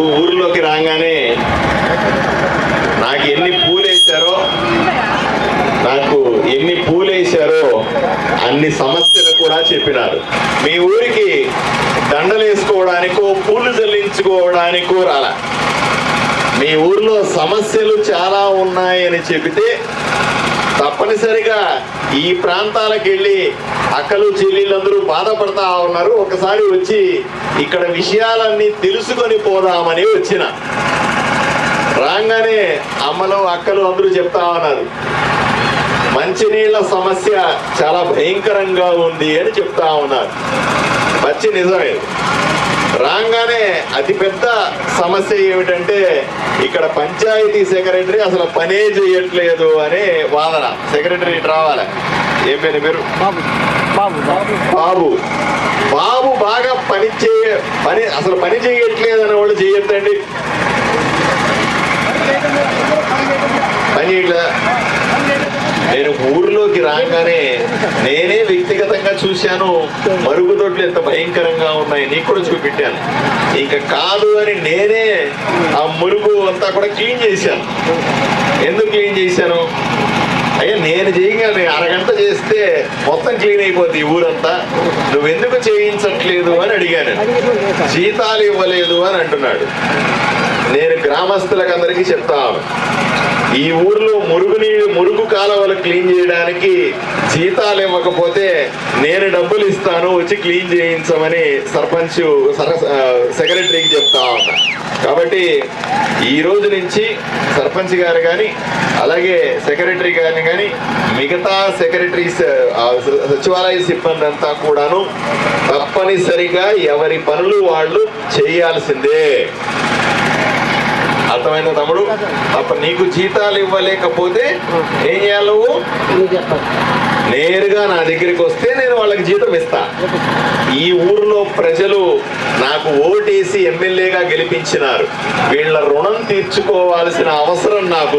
ఊరిలోకి ఊర్లోకి రాగానే నాకు ఎన్ని పూలేశారో నాకు ఎన్ని పూలేశారో అన్ని సమస్యలు కూడా చెప్పినారు. మీ ఊరికి దండలు వేసుకోవడానికో పూలు చెల్లించుకోవడానికో రాల. మీ ఊర్లో సమస్యలు చాలా ఉన్నాయని చెబితే తప్పనిసరిగా ఈ ప్రాంతాలకు వెళ్ళి అక్కలు చెల్లెళ్ళందరూ బాధపడతా ఉన్నారు. ఒకసారి వచ్చి ఇక్కడ విషయాలన్నీ తెలుసుకొని పోదామని వచ్చిన. రాగానే అమ్మలు అక్కలు అందరూ చెప్తా ఉన్నారు. మంచినీళ్ళ సమస్య చాలా భయంకరంగా ఉంది అని చెప్తా ఉన్నారు. మంచి నిజమే. రాగానే అతిపెద్ద సమస్య ఏమిటంటే ఇక్కడ పంచాయతీ సెక్రటరీ అసలు పనే చేయట్లేదు అనే వాదన. సెక్రటరీ రావాలి. ఏం పేరు మీరు బాబు. బాబు. బాబు. బాగా పని చేయ పని అసలు పని చేయట్లేదు అని వాళ్ళు చేయొద్దండి. పని చేయట్లేదా? నేను ఊర్లోకి రాగానే నేనే వ్యక్తిగతంగా చూశాను. మరుగుదొడ్లు ఎంత భయంకరంగా ఉన్నాయి నీకు కూడా చూపెట్టాను ఇంకా కాదు అని నేనే ఆ మురుగు అంతా కూడా క్లీన్ చేశాను. ఎందుకు క్లీన్ చేశాను? అయ్యా నేను చేయగానే అరగంట చేస్తే మొత్తం క్లీన్ అయిపోద్ది ఊరంతా. నువ్వెందుకు చేయించట్లేదు అని అడిగాను. జీతాలు ఇవ్వలేదు అని అంటున్నాడు. నేను గ్రామస్తులకు అందరికీ చెప్తాను. ఈ ఊర్లో మురుగునీరు మురుగు కాలువలు క్లీన్ చేయడానికి జీతాలు ఇవ్వకపోతే నేను డబ్బులు ఇస్తాను వచ్చి క్లీన్ చేయించమని సర్పంచ్ సెక్రటరీకి చెప్తా ఉన్నా. కాబట్టి ఈ రోజు నుంచి సర్పంచ్ గారు కానీ అలాగే సెక్రటరీ గారిని కానీ మిగతా సెక్రటరీస్ సచివాలయ సిబ్బంది అంతా కూడాను తప్పనిసరిగా ఎవరి పనులు వాళ్ళు చేయాల్సిందే. అర్థమైన తమ్ముడు? అప్పుడు నీకు జీతాలు ఇవ్వలేకపోతే ఏం చేయాలి నువ్వు? నేరుగా నా దగ్గరికి వస్తే నేను వాళ్ళకి జీతం ఇస్తా. ఈ ఊర్లో ప్రజలు నాకు ఓటేసి ఎమ్మెల్యేగా గెలిపించినారు. వీళ్ళ రుణం తీర్చుకోవాల్సిన అవసరం నాకు